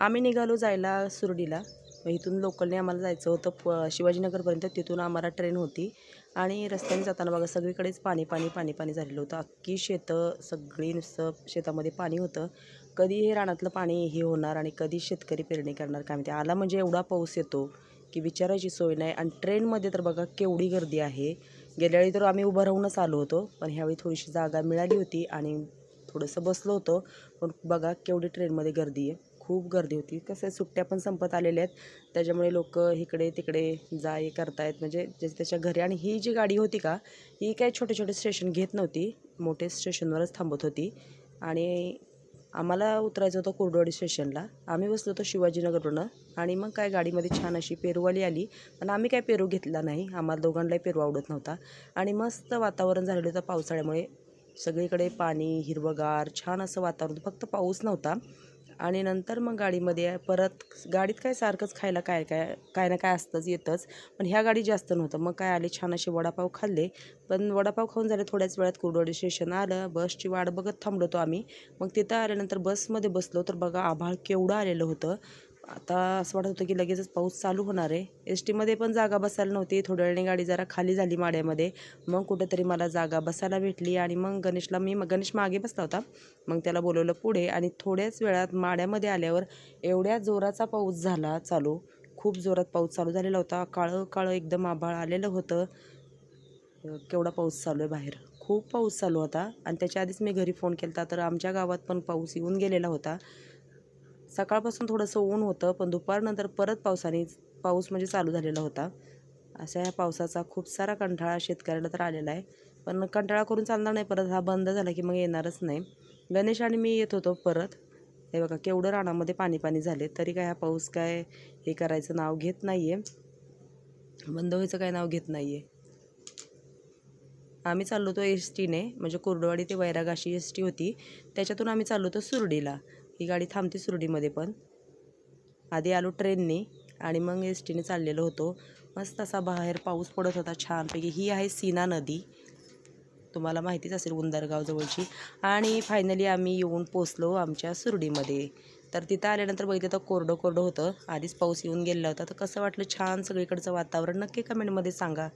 आम्ही निघालो जायला सुरडीला. मग इथून लोकलने आम्हाला जायचं होतं. प शिवाजीनगरपर्यंत. तिथून आम्हाला ट्रेन होती. आणि रस्त्याने जाताना बघा सगळीकडेच पाणी पाणी पाणी पाणी झालेलं होतं. अख्खी शेतं सगळी नुसतं शेतामध्ये पाणी होतं. कधी हे रानातलं पाणी हे होणार आणि कधी शेतकरी पेरणी करणार काय माहिती. आला म्हणजे एवढा पाऊस येतो की विचारायची सोय नाही. आणि ट्रेनमध्ये तर बघा केवढी गर्दी आहे. गेल्या वेळी तर आम्ही उभं राहूनच आलो होतो. पण ह्यावेळी थोडीशी जागा मिळाली होती आणि थोडंसं बसलो होतो. पण बघा केवढी ट्रेनमध्ये गर्दी आहे. खूप गर्दी होती. कसं सुट्ट्या पण संपत आलेल्या आहेत. त्याच्यामुळे लोक इकडे तिकडे जा ये करतायत. म्हणजे ज्याच्या त्याच्या घरी आणि ही जी गाडी होती का ही काय छोटे छोटे स्टेशन घेत नव्हती. मोठे स्टेशनवरच थांबत होती. आणि आम्हाला उतरायचं होतं कुर्डवाडी स्टेशनला. आम्ही बसलो होतो शिवाजीनगरवरनं. आणि मग काय गाडीमध्ये छान अशी पेरूवाली आली. पण आम्ही काय पेरू घेतला नाही. आम्हाला दोघांनाही पेरू आवडत नव्हता. आणि मस्त वातावरण झालेलं होतं पावसाळ्यामुळे. सगळीकडे पाणी हिरवंगार छान असं वातावरण फक्त पाऊस नव्हता. आणि नंतर मग गाडीमध्ये परत गाडीत काय सारखंच खायला काय काय काय ना काय असतंच येतंच. पण ह्या गाडी जास्त नव्हतं. मग काय आले छान असे वडापाव खाल्ले. पण वडापाव खाऊन झाले थोड्याच वेळात कुर्डवाडी स्टेशन आलं. बसची वाट बघत थांबलो होतो आम्ही. मग तिथं आल्यानंतर बसमध्ये बसलो. तर बघा आभाळ केवढं आलेलं होतं. आता असं वाटत होतं की लगेचच पाऊस चालू होणार आहे. एस टीमध्ये पण जागा बसायला नव्हती. थोड्या वेळाने गाडी जरा खाली झाली माड्यामध्ये. मग कुठंतरी मला जागा बसायला भेटली आणि मग गणेशला मी गणेश मागे बसला होता. मग त्याला बोलवलं पुढे आणि थोड्याच वेळात माड्यामध्ये आल्यावर एवढ्या जोराचा पाऊस झाला चालू. खूप जोरात पाऊस चालू झालेला होता. काळं काळं एकदम आभाळ आलेलं होतं. केवढा पाऊस चालू आहे बाहेर. खूप पाऊस चालू होता. आणि त्याच्या आधीच मी घरी फोन केला तर आमच्या गावात पण पाऊस येऊन गेलेला होता. सकाळपासून थोडंसं ऊन होतं पण दुपारनंतर परत पावसाने पाऊस म्हणजे चालू झालेला होता. अशा ह्या पावसाचा खूप सारा कंटाळा शेतकऱ्याला तर आलेला आहे. पण कंटाळा करून चालणार नाही परत हा बंद झाला की मग येणारच नाही. गणेश आणि मी येत होतो परत. हे बघा केवढं रानामध्ये पाणी पाणी झाले तरी काय हा पाऊस काय हे करायचं नाव घेत नाही आहे बंद व्हायचं काय नाव घेत नाही आहे आम्ही चाललो होतो एस टीने म्हणजे कुर्डवाडी ते वैराग अशी एस टी होती. त्याच्यातून आम्ही चाललो होतो सुरडीला. ही गाडी थांबते सुरडीमध्ये पण. आधी आलो ट्रेनने आणि मग एस टीने चाललेलो होतो. मस्त असा बाहेर पाऊस पडत होता छानपैकी. ही आहे सीना नदी. तुम्हाला माहितीच असेल उंदरगाव जवळची. आणि फायनली आम्ही येऊन पोचलो आमच्या सुरडीमध्ये. तर तिथं आल्यानंतर बघितलं तर कोरडं कोरडं होतं. आधीच पाऊस येऊन गेलेला होता. तर कसं वाटलं? छान सगळीकडचं वातावरण. नक्की कमेंटमध्ये सांगा.